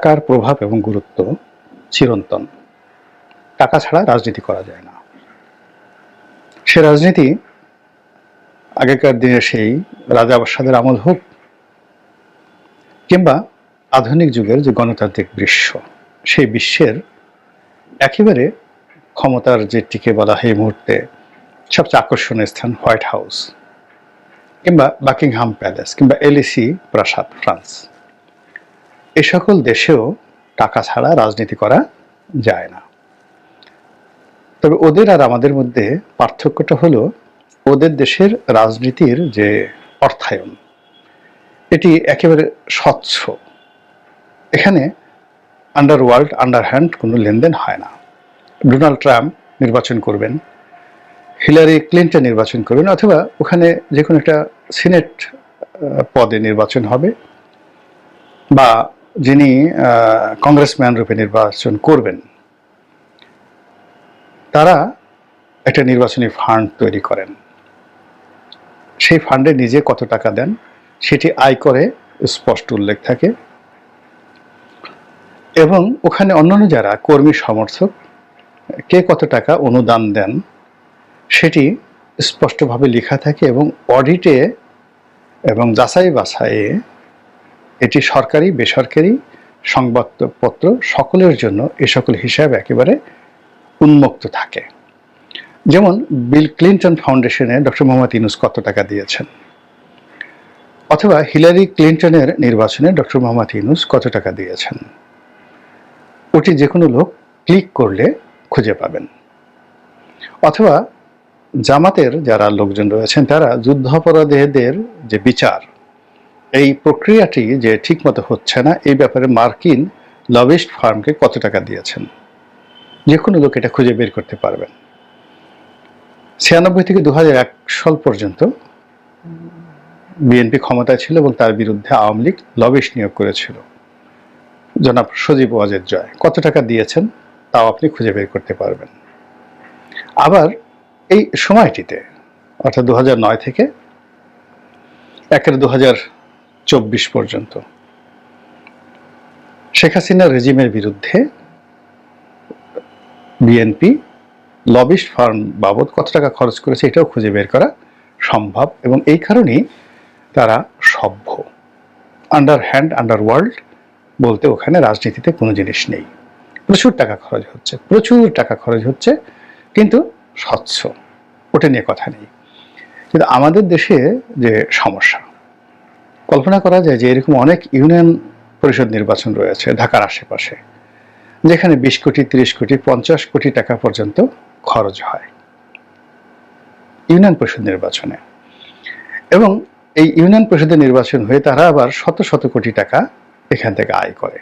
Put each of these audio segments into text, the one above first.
টাকার প্রভাব এবং গুরুত্ব চিরন্তন। টাকা ছাড়া রাজনীতি করা যায় না। সে রাজনীতি আগেকার দিনে সেই রাজা বাদশাদের আমল হোক কিংবা আধুনিক যুগের যে গণতান্ত্রিক বিশ্ব, সেই বিশ্বের একেবারে ক্ষমতার যেটিকে বলা হয় এই মুহূর্তে সবচেয়ে আকর্ষণীয় স্থান হোয়াইট হাউস কিংবা বাকিংহাম প্যালেস কিংবা এলিসি প্রাসাদ, ফ্রান্স। এ সকল দেশেও টাকা ছাড়া রাজনীতি করা যায় না। তবে ওদের আর আমাদের মধ্যে পার্থক্যটা হলো ওদের দেশের রাজনীতির যে অর্থায়ন, এটি একেবারে স্বচ্ছ। এখানে আন্ডার আন্ডারওয়ার্ল্ড আন্ডারহ্যান্ড কোনো লেনদেন হয় না। ডোনাল্ড ট্রাম্প নির্বাচন করবেন, হিলারি ক্লিন্টন নির্বাচন করবেন, অথবা ওখানে যে কোনো একটা সিনেট পদে নির্বাচন হবে, বা যিনি কংগ্রেসম্যান রূপে নির্বাচন করবেন, তারা একটা নির্বাচনী ফান্ড তৈরি করেন। সেই ফান্ডে নিজে কত টাকা দেন, সেটি আয় করে স্পষ্ট উল্লেখ থাকে এবং ওখানে অন্যান্য যারা কর্মী সমর্থক, কে কত টাকা অনুদান দেন, সেটি স্পষ্টভাবে লেখা থাকে এবং অডিটে এবং যাচাই বাছাইয়ে এটি সরকারি, বেসরকারি সংবাদপত্র সকলের জন্য এ সকল হিসাব একেবারে উন্মুক্ত থাকে। যেমন বিল ক্লিন্টন ফাউন্ডেশনে ডক্টর মোহাম্মদ ইউনুস কত টাকা দিয়েছেন? অথবা হিলারি ক্লিন্টনের নির্বাচনে ডক্টর মোহাম্মদ ইউনুস কত টাকা দিয়েছেন? ওটি যে কোনো লোক ক্লিক করলে খুঁজে পাবেন। অথবা জামাতের যারা লোকজন রয়েছেন, তারা যুদ্ধাপরাধীদের যে বিচার এই প্রক্রিয়াটি যে ঠিকমতো হচ্ছে না, এই ব্যাপারে মার্কিন লবিস্ট ফার্মকে কত টাকা দিয়েছেন? যে কোনো লোক এটা খুঁজে বের করতে পারবেন। ছিয়ানব্বই থেকে দু হাজার এক সাল পর্যন্ত বিএনপি ক্ষমতায় ছিল এবং তার বিরুদ্ধে আওয়ামী লীগ লবিস্ট নিয়োগ করেছিল। জনাব সজীব ওয়াজেদ জয়, কত টাকা দিয়েছেন তাও আপনি খুঁজে বের করতে পারবেন। আবার এই সময়টিতে, অর্থাৎ দু থেকে, একের দু হাজার চব্বিশ পর্যন্ত। শেখ হাসিনা রেজিমের বিরুদ্ধে বিএনপি লবিস্ট ফার্ম বাবদ কত টাকা খরচ করেছে এটাও খুঁজে বের করা সম্ভব এবং এই কারণেই তারা সভ্য। আন্ডার হ্যান্ড আন্ডার ওয়ার্ল্ড বলতে ওখানে রাজনীতিতে কোনো জিনিস নেই। প্রচুর টাকা খরচ হচ্ছে, প্রচুর টাকা খরচ হচ্ছে, কিন্তু স্বচ্ছ। ওটা নিয়ে কথা নেই। কিন্তু আমাদের দেশে যে সমস্যা কল্পনা করা যায় যে এরকম অনেক ইউনিয়ন পরিষদ নির্বাচন রয়েছে ঢাকার আশেপাশে, যেখানে বিশ কোটি, তিরিশ কোটি, পঞ্চাশ কোটি টাকা পর্যন্ত খরচ হয় ইউনিয়ন পরিষদ নির্বাচনে। এবং এই ইউনিয়ন পরিষদের নির্বাচন হয়ে তারা আবার শত শত কোটি টাকা এখান থেকে আয় করে,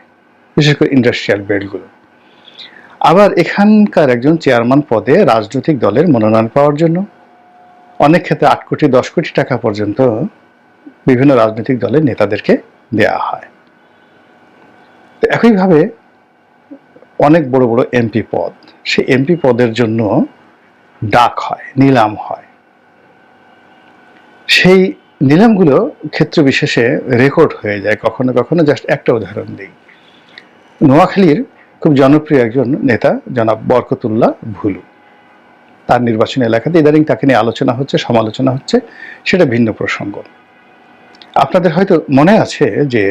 বিশেষ করে ইন্ডাস্ট্রিয়াল বেল্টগুলো আবার এখানকার একজন চেয়ারম্যান পদে রাজনৈতিক দলের মনোনয়ন পাওয়ার জন্য অনেক ক্ষেত্রে আট কোটি, দশ কোটি টাকা পর্যন্ত বিভিন্ন রাজনৈতিক দলের নেতাদেরকে দেয়া হয়। একইভাবে অনেক বড় বড় এমপি পদ, সেই এমপি পদের জন্য ডাক হয়, নিলাম হয়। সেই নিলামগুলো ক্ষেত্র বিশেষে রেকর্ড হয়ে যায়, কখনো কখনো জাস্ট একটা উদাহরণ দিই। নোয়াখালীর খুব জনপ্রিয় একজন নেতা জনাব বরকতুল্লাহ ভুলু। তার নির্বাচনী এলাকাতে ইদানিং তাকে নিয়ে আলোচনা হচ্ছে, সমালোচনা হচ্ছে, সেটা ভিন্ন প্রসঙ্গ। আপনাদের হয়তো মনে আছে যে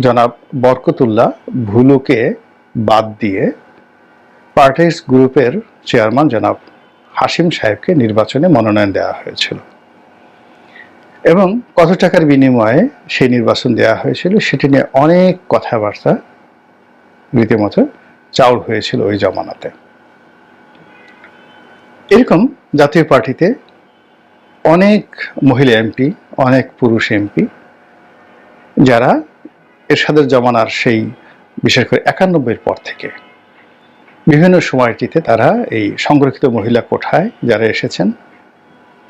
জনাব বরকতুল্লাহ ভুলুকে বাদ দিয়ে পার্টিস গ্রুপের চেয়ারম্যান জনাব হাসিম সাহেবকে নির্বাচনে মনোনয়ন দেওয়া হয়েছিল। এবং কত টাকার বিনিময়ে সেই নির্বাচন দেওয়া হয়েছিল সেটি নিয়ে অনেক কথাবার্তা রীতিমতো চাউল হয়েছিল ওই জমানাতে। এরকম জাতীয় পার্টিতে অনেক মহিলা এমপি অনেক পুরুষ এমপি যারা এরশাদের জমানার সেই বিশেষ করে একানব্বইয়ের পর থেকে বিভিন্ন সময়টিতে তারা এই সংরক্ষিত মহিলা কোঠায় যারা এসেছেন,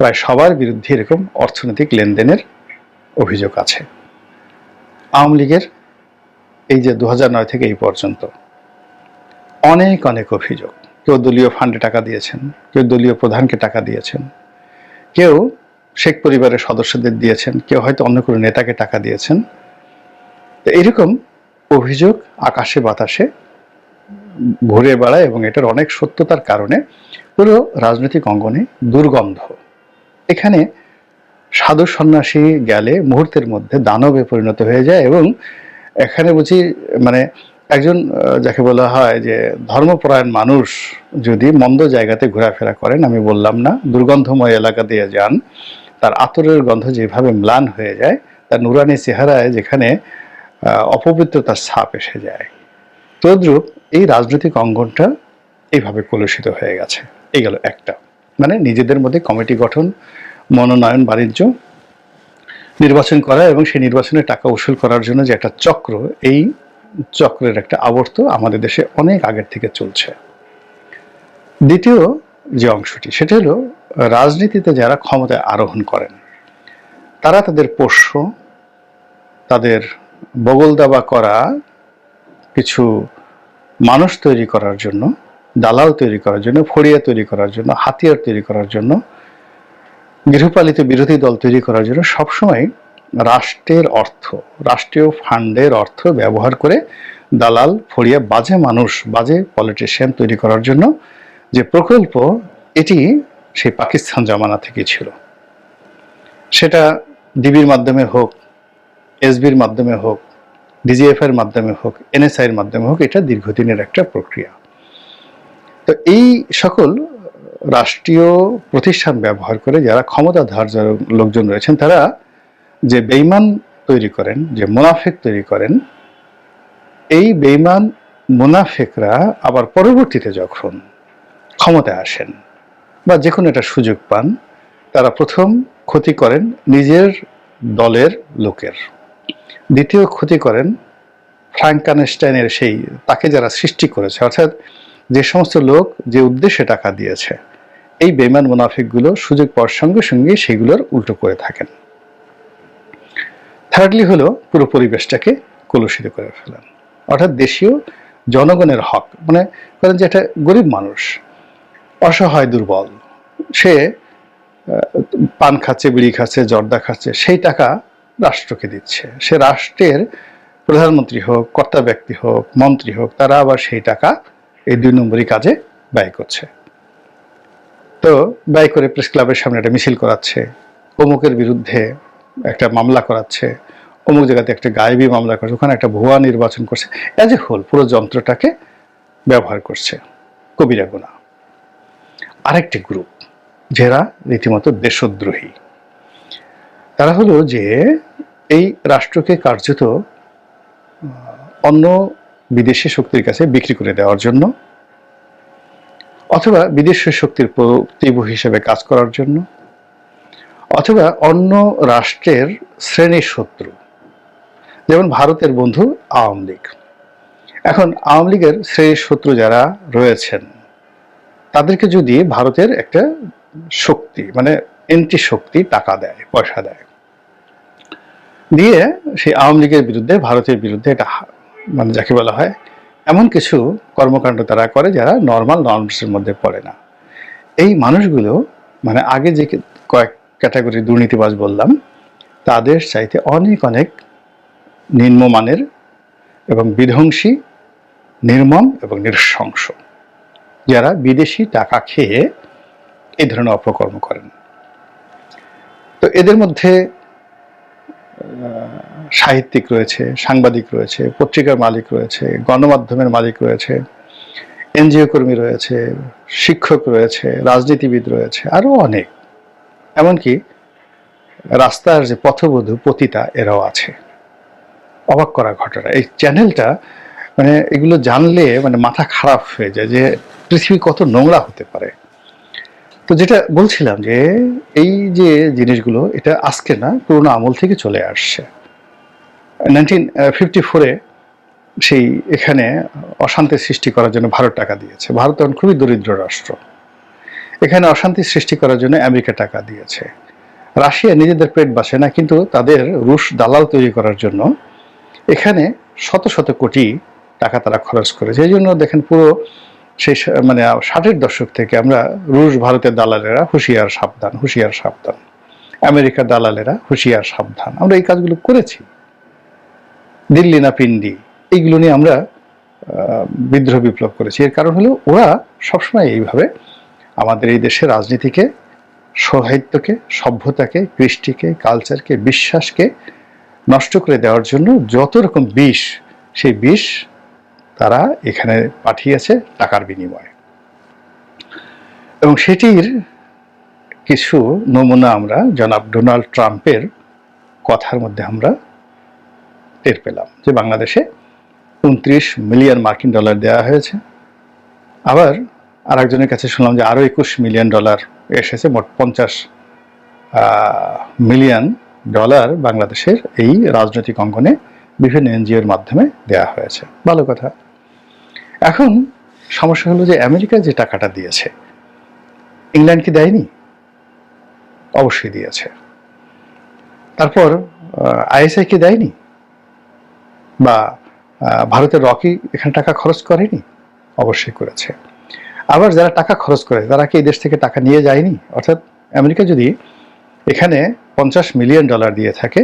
প্রায় সবার বিরুদ্ধে এরকম অর্থনৈতিক লেনদেনের অভিযোগ আছে। আওয়ামী লীগের এই যে দু নয় থেকে এই পর্যন্ত অনেক অনেক অভিযোগ। কেউ দলীয় ফান্ডে টাকা দিয়েছেন, কেউ দলীয় প্রধানকে টাকা দিয়েছেন, কেউ শেখ পরিবারের সদস্যদের দিয়েছেন, কেউ হয়তো অন্য কোনো নেতাকে টাকা দিয়েছেন। তো এরকম অভিযোগ আকাশে বাতাসে ঘুরে বেড়ায় এবং এটার অনেক সত্যতার কারণে পুরো রাজনৈতিক অঙ্গনে দুর্গন্ধ। এখানে সাধু সন্ন্যাসী গেলে মুহূর্তের মধ্যে দানবে পরিণত হয়ে যায় এবং এখানে বুঝি মানে একজন যাকে বলা হয় যে ধর্মপরায়ণ মানুষ যদি মন্দ জায়গাতে ঘোরাফেরা করেন, আমি বললাম না, দুর্গন্ধময় এলাকা দিয়ে যান তার আতরের গন্ধ যেভাবে ম্লান হয়ে যায়, তার নুরানি চেহারায় যেখানে অপবিত্রতার ছাপ এসে যায়। তদ্রূপ এই রাজনৈতিক অঙ্গনটা এইভাবে কলুষিত হয়ে গেছে। এই গেল একটা। মানে নিজেদের মধ্যে কমিটি গঠন, মনোনয়ন, বাণিজ্য নির্বাচন করা এবং সেই নির্বাচনে টাকা উসুল করার জন্য যে একটা চক্র, এই চক্রের একটা আবর্ত আমাদের দেশে অনেক আগের থেকে চলছে। দ্বিতীয় যে অংশটি, সেটা হলো রাজনীতিতে যারা ক্ষমতায় আরোহণ করেন, তারা তাদের পোষ্য, তাদের বগল দাবা করা, কিছু মানুষ তৈরি করার জন্য, দালাল তৈরি করার জন্য, ফড়িয়া তৈরি করার জন্য, হাতিয়ার তৈরি করার জন্য, গৃহপালিত বিরোধী দল তৈরি করার জন্য সবসময় রাষ্ট্রের অর্থ, রাষ্ট্রীয় ফান্ডের অর্থ ব্যবহার করে দালাল, ফড়িয়া বাজে মানুষ, বাজে পলিটিশিয়ান তৈরি করার জন্য যে প্রকল্প, এটি সেই পাকিস্তান জামানা থেকে ছিল। সেটা ডিবির মাধ্যমে হোক, এসবির মাধ্যমে হোক ডিজিএফ এর মাধ্যমে হোক, এনএসআই এর মাধ্যমে হোক, এটা দীর্ঘদিনের একটা প্রক্রিয়া। তো এই সকল রাষ্ট্রীয় প্রতিষ্ঠান ব্যবহার করে যারা ক্ষমতাধার লোকজন রয়েছেন, তারা যে বেইমান তৈরি করেন, যে মুনাফেক তৈরি করেন, এই বেইমান মুনাফেকরা আবার পরবর্তীতে যখন ক্ষমতায় আসেন বা যে কোনো একটা সুযোগ পান, তারা প্রথম ক্ষতি করেন নিজের দলের লোকের। দ্বিতীয় ক্ষতি করেন ফ্রাঙ্কানস্টাইনের সেই, তাকে যারা সৃষ্টি করেছে, অর্থাৎ যে সমস্ত লোক যে উদ্দেশ্যে টাকা দিয়েছে, এই বেমান মুনাফিকগুলো সুযোগ পাওয়ার সঙ্গে সঙ্গে সেগুলোর উল্টো করে থাকেন। থার্ডলি হলো পুরো পরিবেশটাকে কলুষিত করে ফেলেন। অর্থাৎ দেশীয় জনগণের হক মানে করেন যে একটা গরিব মানুষ অসহায় দুর্বল। সে পান খাচ্ছে, বিড়ি খাচ্ছে, জর্দা খাচ্ছে, সেই টাকা রাষ্ট্রকে দিচ্ছে। সে রাষ্ট্রের প্রধানমন্ত্রী হোক, কর্তা ব্যক্তি হোক, মন্ত্রী হোক, তারা আবার সেই টাকা এই দুই নম্বরই কাজে ব্যয় করছে। তো ব্যয় করে প্রেস ক্লাবের সামনে একটা মিছিল করাচ্ছে, অমুকের বিরুদ্ধে একটা মামলা করাচ্ছে, অমুক জায়গাতে একটা গায়েবী মামলা করছে ওখানে একটা ভুয়া নির্বাচন করছে। অ্যাজ এ হোল পুরো যন্ত্রটাকে ব্যবহার করছে কবিরা গুণা। আরেকটি গ্রুপ যারা রীতিমতো দেশদ্রোহী। তারা হলো যে, এই রাষ্ট্রকে কার্যত অন্য বিদেশি শক্তির কাছে বিক্রি করে দেওয়ার জন্য, অথবা বিদেশি শক্তির প্রতিভূ হিসেবে কাজ করার জন্য, অথবা অন্য রাষ্ট্রের শ্রেণির শত্রু, যেমন ভারতের বন্ধু আওয়ামী লীগ। এখন আওয়ামী লীগের শ্রেণির শত্রু যারা রয়েছেন তাদেরকে যদি ভারতের একটা শক্তি মানে এন্টি শক্তি টাকা দেয়, পয়সা দেয়, দিয়ে সেই আওয়ামী লীগের বিরুদ্ধে, ভারতের বিরুদ্ধে এটা মানে যাকে বলা হয়, এমন কিছু কর্মকাণ্ড তারা করে যারা নর্মাল নর্মসের মধ্যে পড়ে না। এই মানুষগুলো মানে আগে যে কয়েক ক্যাটাগরি দুর্নীতিবাজ বললাম, তাদের চাইতে অনেক অনেক নিম্নমানের এবং বিধ্বংসী, নির্মম এবং নৃশংস যারা বিদেশি টাকা খেয়ে এই ধরনের অপকর্ম করেন। তো এদের মধ্যে সাহিত্যিক রয়েছে, সাংবাদিক রয়েছে, পত্রিকার মালিক রয়েছে, গণমাধ্যমের মালিক রয়েছে, এনজিও কর্মী রয়েছে, শিক্ষক রয়েছে, রাজনীতিবিদ রয়েছে আরও অনেক। এমনকি রাস্তার যে পথবধূ পতিতা, এরাও আছে। অবাক করা ঘটনা। এই চ্যানেলটা মানে এগুলো জানলে মানে মাথা খারাপ হয়ে যায় যে পৃথিবী কত নোংরা হতে পারে। তো যেটা বলছিলাম যে এই যে জিনিসগুলো, এটা আজকে না, পুরোনো আমল থেকে চলে আসছে। নাইনটিন ফিফটি ফোরে সেই এখানে অশান্তি সৃষ্টি করার জন্য ভারত টাকা দিয়েছে। ভারত এখন খুবই দরিদ্র রাষ্ট্র। এখানে অশান্তি সৃষ্টি করার জন্য আমেরিকা টাকা দিয়েছে। রাশিয়া নিজেদের পেট বাসে না, কিন্তু তাদের রুশ দালাল তৈরি করার জন্য এখানে শত শত কোটি টাকা তারা খরচ করেছে। এই জন্য দেখেন পুরো সেই মানে ষাটের দশক থেকে আমরা রুশ, ভারতের দালালেরা হুঁশিয়ার, সাবধান হুঁশিয়ার, সাবধান। আমেরিকার দালালেরা হুঁশিয়ার, সাবধান। আমরা এই কাজগুলো করেছি। দিল্লি না পিন্ডি, এইগুলো নিয়ে আমরা বিদ্রোহ বিপ্লব করেছি। এর কারণ হলো ওরা সবসময় এইভাবে আমাদের এই দেশের রাজনীতিকে সাহিত্যকে সভ্যতাকে, কৃষ্টিকে কালচারকে বিশ্বাসকে নষ্ট করে দেওয়ার জন্য যত রকম বিষ, সেই বিষ তারা এখানে পাঠিয়েছে টাকার বিনিময়ে। এবং সেটির কিছু নমুনা আমরা জনাব ডোনাল্ড ট্রাম্পের কথার মধ্যে আমরা টের পেলাম যে বাংলাদেশে উনত্রিশ মিলিয়ন মার্কিন ডলার দেওয়া হয়েছে। আবার আর একজনের কাছে শুনলাম যে আরও একুশ মিলিয়ন ডলার এসেছে, মোট পঞ্চাশ মিলিয়ন ডলার বাংলাদেশের এই রাজনৈতিক অঙ্গনে বিভিন্ন এনজিওর মাধ্যমে দেয়া হয়েছে। ভালো কথা। এখন সমস্যা হলো যে আমেরিকা যে টাকাটা দিয়েছে, ইংল্যান্ড কি দেয়নি? অবশ্যই দিয়েছে। তারপর আইএসআই কি দেয়নি? বা ভারতের রকি এখানে টাকা খরচ করেনি? অবশ্যই করেছে। আবার যারা টাকা খরচ করে তারা কি এই দেশ থেকে টাকা নিয়ে যায়নি? অর্থাৎ আমেরিকা যদি এখানে পঞ্চাশ মিলিয়ন ডলার দিয়ে থাকে,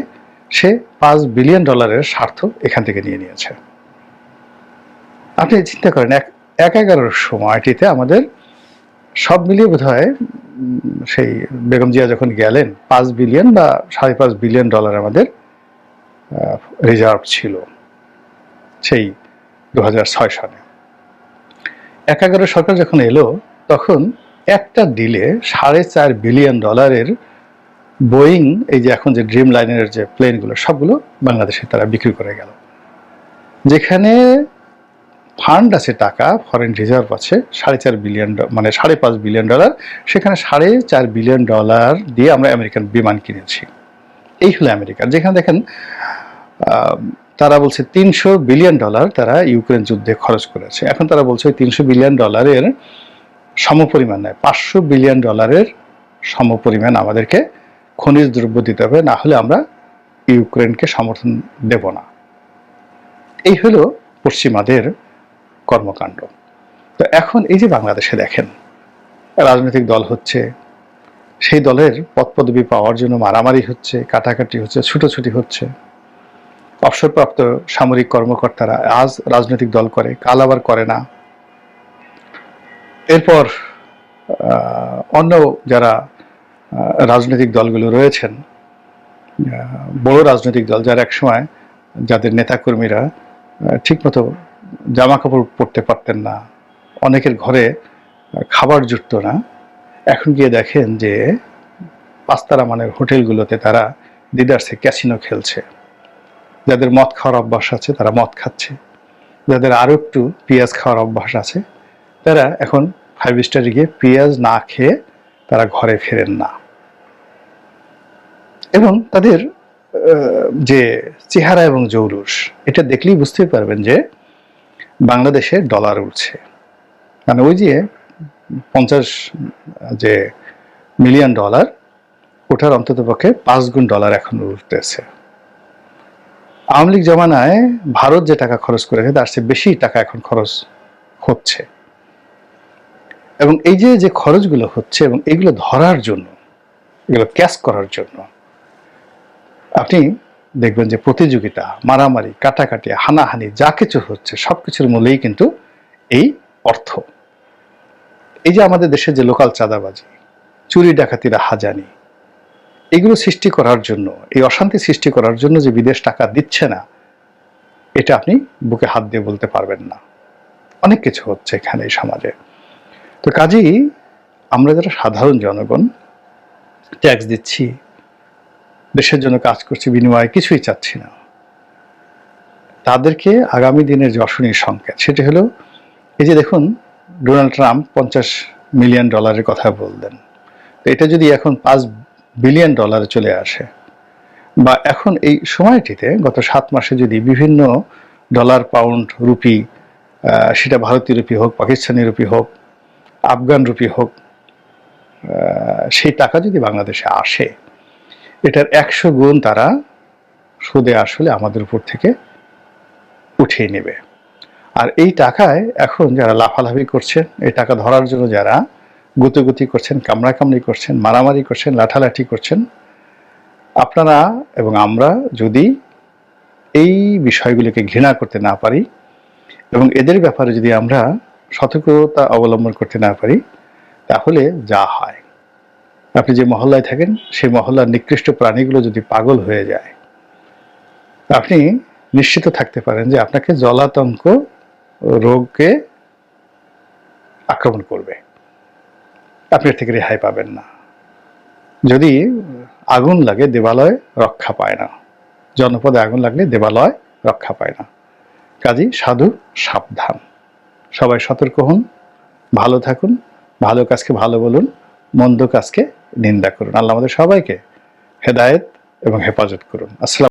সে পাঁচ বিলিয়ন ডলারের স্বার্থ এখান থেকে নিয়ে নিয়েছে। আপনি চিন্তা করেন, এক এক এগারোর সময়টিতে আমাদের সব মিলিয়ে বোধ হয় সেই বেগম জিয়া যখন গেলেন, পাঁচ বিলিয়ন বা সাড়ে পাঁচ বিলিয়ন ডলার আমাদের রিজার্ভ ছিল, সেই দু ছয় সালে। এক এগারো সরকার যখন এলো, তখন একটা ডিলে সাড়ে চার বিলিয়ন ডলারের বোয়িং এই যে এখন যে ড্রিম লাইনের যে প্লেনগুলো সবগুলো বাংলাদেশে তারা বিক্রি করে গেল। যেখানে ফান্ড আছে টাকা ফরেন রিজার্ভ আছে, সাড়ে চার বিলিয়ন মানে সাড়ে পাঁচ বিলিয়ন ডলার সেখানে সাড়ে চার বিলিয়ন ডলার দিয়ে আমরা আমেরিকান বিমান কিনেছি। এই হলো আমেরিকা। যেখানে দেখেন তারা বলছে তিনশো বিলিয়ন ডলার তারা ইউক্রেন যুদ্ধে খরচ করেছে। এখন তারা বলছে তিনশো বিলিয়ন ডলারের সমপরিমাণ নয়, পাঁচশো বিলিয়ন ডলারের সমপরিমাণ আমাদেরকে খনিজ দ্রব্য দিতে হবে, না হলে আমরা ইউক্রেনকে সমর্থন দেব না। এই হলো পশ্চিমাদের কর্মকাণ্ড। তো এখন এই যে বাংলাদেশে দেখেন, রাজনৈতিক দল হচ্ছে, সেই দলের পদপদবি পাওয়ার জন্য মারামারি হচ্ছে, কাটাকাটি হচ্ছে, ছুটোছুটি হচ্ছে। অবসরপ্রাপ্ত সামরিক কর্মকর্তারা আজ রাজনৈতিক দল করে, কাল আবার করে না। এরপর অন্য যারা রাজনৈতিক দলগুলো রয়েছেন বড় রাজনৈতিক দল যারা একসময়, যাদের নেতাকর্মীরা ঠিকমতো জামা কাপড় পরতে পারতেন না। অনেকের ঘরে খাবার জুটত না। এখন গিয়ে দেখেন যে পাঁচতারা মানের হোটেলগুলোতে তারা দিদার্সে ক্যাসিনো খেলছে। যাদের মদ খাওয়ার অভ্যাস আছে তারা মদ খাচ্ছে। যাদের আরও একটু পেঁয়াজ খাওয়ার অভ্যাস আছে, তারা এখন ফাইভ স্টারে গিয়ে পেঁয়াজ না খেয়ে তারা ঘরে ফেরেন না। এবং তাদের যে চেহারা এবং জৌলুস, এটা দেখলেই বুঝতে পারবেন যে বাংলাদেশে ডলার উঠছে। মানে ওই যে পঞ্চাশ, যে মিলিয়ন ডলার, ওটার অন্তত পক্ষে পাঁচ গুণ ডলার এখন উঠতেছে। আওয়ামী লীগ জমানায় ভারত যে টাকা খরচ করেছে তার চেয়ে বেশি টাকা এখন খরচ হচ্ছে। এবং এই যে যে খরচগুলো হচ্ছে এবং এগুলো ধরার জন্য, এগুলো ক্যাশ করার জন্য, আপনি দেখবেন যে প্রতিযোগিতা, মারামারি, কাটাকাটি, হানাহানি, যা কিছু হচ্ছে সব কিছুর মূলেই কিন্তু এই অর্থ। এই যে আমাদের দেশে যে লোকাল চাঁদাবাজি, চুরি ডাকাতিরা হাজানি, এগুলো সৃষ্টি করার জন্য, এই অশান্তি সৃষ্টি করার জন্য যে বিদেশ টাকা দিচ্ছে না, এটা আপনি বুকে হাত দিয়ে বলতে পারবেন না। অনেক কিছু হচ্ছে এখানে এই সমাজে। তো কাজেই আমরা যারা সাধারণ জনগণ, ট্যাক্স দিচ্ছি দেশের জন্য কাজ করছি, বিনিময়ে কিছুই চাচ্ছি না। তাদেরকে আগামী দিনের যে অশনির সংকেত, সেটি হলো, এই যে দেখুন, ডোনাল্ড ট্রাম্প পঞ্চাশ মিলিয়ন ডলারের কথা বললেন। তো এটা যদি এখন পাঁচ বিলিয়ন ডলারে চলে আসে, বা এখন এই সময়টিতে গত সাত মাসে যদি বিভিন্ন ডলার, পাউন্ড, রুপি সেটা ভারতীয় রুপি হোক, পাকিস্তানি রুপি হোক, আফগান রুপি হোক সেই টাকা যদি বাংলাদেশে আসে এটার একশো গুণ তারা সুদে আসলে আমাদের উপর থেকে উঠিয়ে নেবে। আর এই টাকায় এখন যারা লাফালাফি করছেন, এই টাকা ধরার জন্য যারা গুতগুতি করছেন, কামড়াকামড়ি করছেন, মারামারি করছেন, লাঠালাঠি করছেন, আপনারা এবং আমরা যদি এই বিষয়গুলিকে ঘৃণা করতে না পারি এবং এদের ব্যাপারে যদি আমরা সতর্কতা অবলম্বন করতে না পারি, তাহলে যা হয়। আপনি যে মহল্লায় থাকেন, সেই মহল্লার নিকৃষ্ট প্রাণীগুলো যদি পাগল হয়ে যায়, আপনি নিশ্চিত থাকতে পারেন যে আপনাকে জলাতঙ্ক রোগকে আক্রমণ করবে। আপনি থেকে রেহাই পাবেন না। যদি আগুন লাগে, দেবালয় রক্ষা পায় না। জনপদে আগুন লাগলে দেবালয় রক্ষা পায় না। কাজী সাধু সাবধান। সবাই সতর্ক হন, ভালো থাকুন, ভালো কাজকে ভালো বলুন, মন্দ কাজকে নিন্দা করুন। আল্লাহ আমাদের সবাইকে হেদায়েত এবং হেফাজত করুন। আসসালাম